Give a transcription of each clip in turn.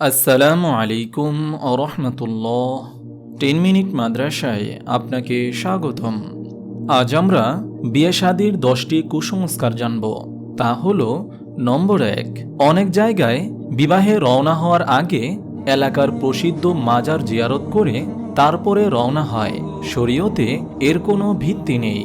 আসসালামু আলাইকুম রহমতুল্লাহ। Ten minute মাদ্রাসায় আপনাকে স্বাগতম। আজ আমরা বিয়ে শাদির দশটি কুসংস্কার জানব। তা হল, নম্বর এক, অনেক জায়গায় বিবাহে রওনা হওয়ার আগে এলাকার প্রসিদ্ধ মাজার জিয়ারত করে তারপরে রওনা হয়। শরীয়তে এর কোনো ভিত্তি নেই।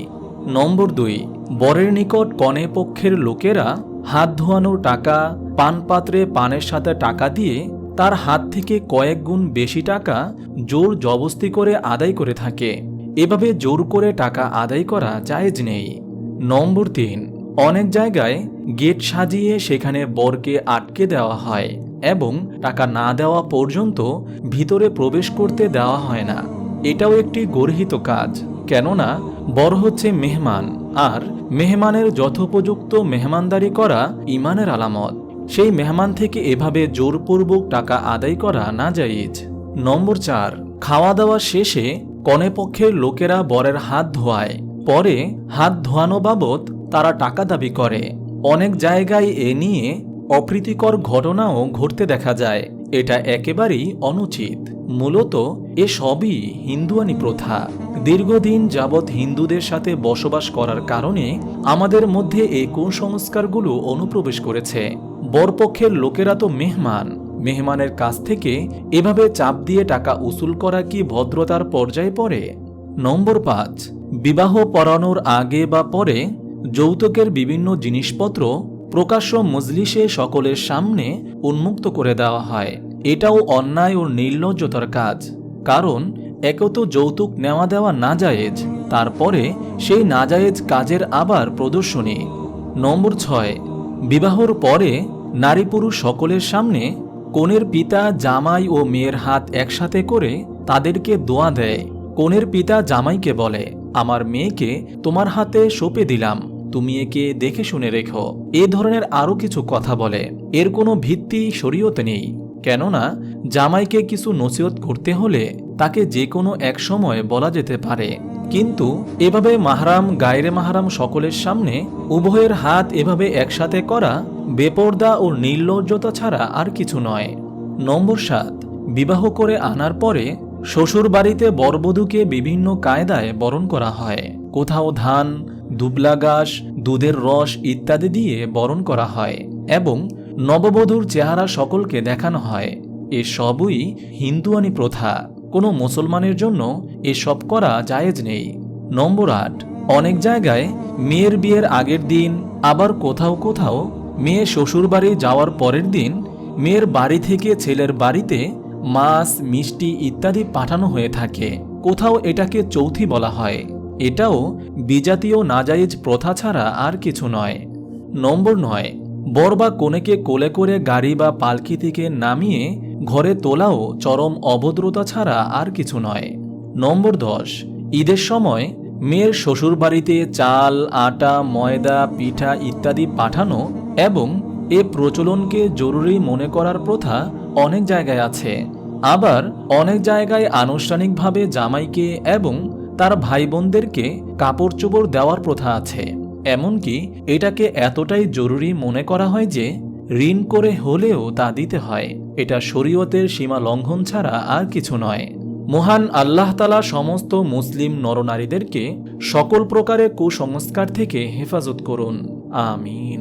নম্বর দুই, বরের নিকট কনে পক্ষের লোকেরা হাত ধোয়ানোর টাকা, পানপাত্রে পানের সাথে টাকা দিয়ে তার হাত থেকে কয়েক গুণ বেশি টাকা জোর জবস্তি করে আদায় করে থাকে। এভাবে জোর করে টাকা আদায় করা জায়েজ নেই। নম্বর তিন, অনেক জায়গায় গেট সাজিয়ে সেখানে বরকে আটকে দেওয়া হয় এবং টাকা না দেওয়া পর্যন্ত ভিতরে প্রবেশ করতে দেওয়া হয় না। এটাও একটি গর্হিত কাজ, কেননা বর হচ্ছে মেহমান, আর মেহমানের যথোপযুক্ত মেহমানদারি করা ইমানের আলামত। সেই মেহমান থেকে এভাবে জোরপূর্বক টাকা আদায় করা না যাইজ নম্বর চার খাওয়া দাওয়া শেষে কনেপক্ষের লোকেরা বরের হাত ধোয়ায়। পরে হাত ধোয়ানো বাবদ তারা টাকা দাবি করে। অনেক জায়গায় এ নিয়ে অপ্রীতিকর ঘটনাও ঘটতে দেখা যায়। এটা একেবারেই অনুচিত। মূলত এ সবই হিন্দুয়ানি প্রথা। দীর্ঘদিন যাবৎ হিন্দুদের সাথে বসবাস করার কারণে আমাদের মধ্যে এই কুসংস্কারগুলো অনুপ্রবেশ করেছে। বরপক্ষের লোকেরা তো মেহমান। মেহমানের কাছ থেকে এভাবে চাপ দিয়ে টাকা উসুল করা কি ভদ্রতার পর্যায়ে পড়ে? নম্বর পাঁচ, বিবাহ পড়ানোর আগে বা পরে যৌতুকের বিভিন্ন জিনিসপত্র প্রকাশ্য মজলিসে সকলের সামনে উন্মুক্ত করে দেওয়া হয়। এটাও অন্যায় ও নির্লজ্জতার কাজ। কারণ একত যৌতুক নেওয়া দেওয়া না জায়েজ তারপরে সেই নাজায়েজ কাজের আবার প্রদর্শনী। নম্বর ছয়, বিবাহর পরে নারী পুরুষ সকলের সামনে কনের পিতা, জামাই ও মেয়ের হাত একসাথে করে তাদেরকে দোয়া দেয়। কনের পিতা, জামাইকে বলে, আমার মেয়েকে তোমার হাতে সঁপে দিলাম। তুমি একে দেখে শুনে রেখো। এ ধরনের আরও কিছু কথা বলে। এর কোনো ভিত্তি শরীয়তে নেই। কেননা, জামাইকে কিছু নসিহত করতে হলে তাকে যে কোনো এক সময় বলা যেতে পারে। কিন্তু এভাবে মাহারাম, গায়রে মাহারাম সকলের সামনে উভয়ের হাত এভাবে একসাথে করা বেপর্দা ও নির্লজ্জতা ছাড়া আর কিছু নয়। নম্বর সাত, বিবাহ করে আনার পরে শ্বশুর বাড়িতে বরবধূকে বিভিন্ন কায়দায় বরণ করা হয়। কোথাও ধান, দুবলা ঘাস দুধের রস ইত্যাদি দিয়ে বরণ করা হয় এবং নববধূর চেহারা সকলকে দেখানো হয়। এ সবই হিন্দুয়ানি প্রথা। কোনো মুসলমানের জন্য এসব করা জায়েজ নেই। নম্বর আট, অনেক জায়গায় মেয়ের বিয়ের আগের দিন আবার কোথাও কোথাও মেয়ে শ্বশুরবাড়ি যাওয়ার পরের দিন মেয়ের বাড়ি থেকে ছেলের বাড়িতে মাছ, মিষ্টি ইত্যাদি পাঠানো হয়ে থাকে। কোথাও এটাকে চৌথি বলা হয়। এটাও বিজাতীয় নাজাইজ প্রথা ছাড়া আর কিছু নয়। নম্বর নয়, বর বা কনেকে কোলে করে গাড়ি বা পালকি থেকে নামিয়ে ঘরে তোলাও চরম অভদ্রতা ছাড়া আর কিছু নয়। নম্বর দশ, ঈদের সময় মেয়ের শ্বশুরবাড়িতে চাল, আটা, ময়দা, পিঠা ইত্যাদি পাঠানো এবং এ প্রচলনকে জরুরি মনে করার প্রথা অনেক জায়গায় আছে। আবার অনেক জায়গায় আনুষ্ঠানিকভাবে জামাইকে এবং তার ভাই বোনদেরকে কাপড় চোপড় দেওয়ার প্রথা আছে। এমনকি এটাকে এতটাই জরুরি মনে করা হয় যে, ঋণ করে হলেও তা দিতে হয়। এটা শরীয়তের সীমা লঙ্ঘন ছাড়া আর কিছু নয়। মহান আল্লাহ তালা সমস্ত মুসলিম নরনারীদেরকে সকল প্রকারের কুসংস্কার থেকে হেফাজত করুন। আমিন।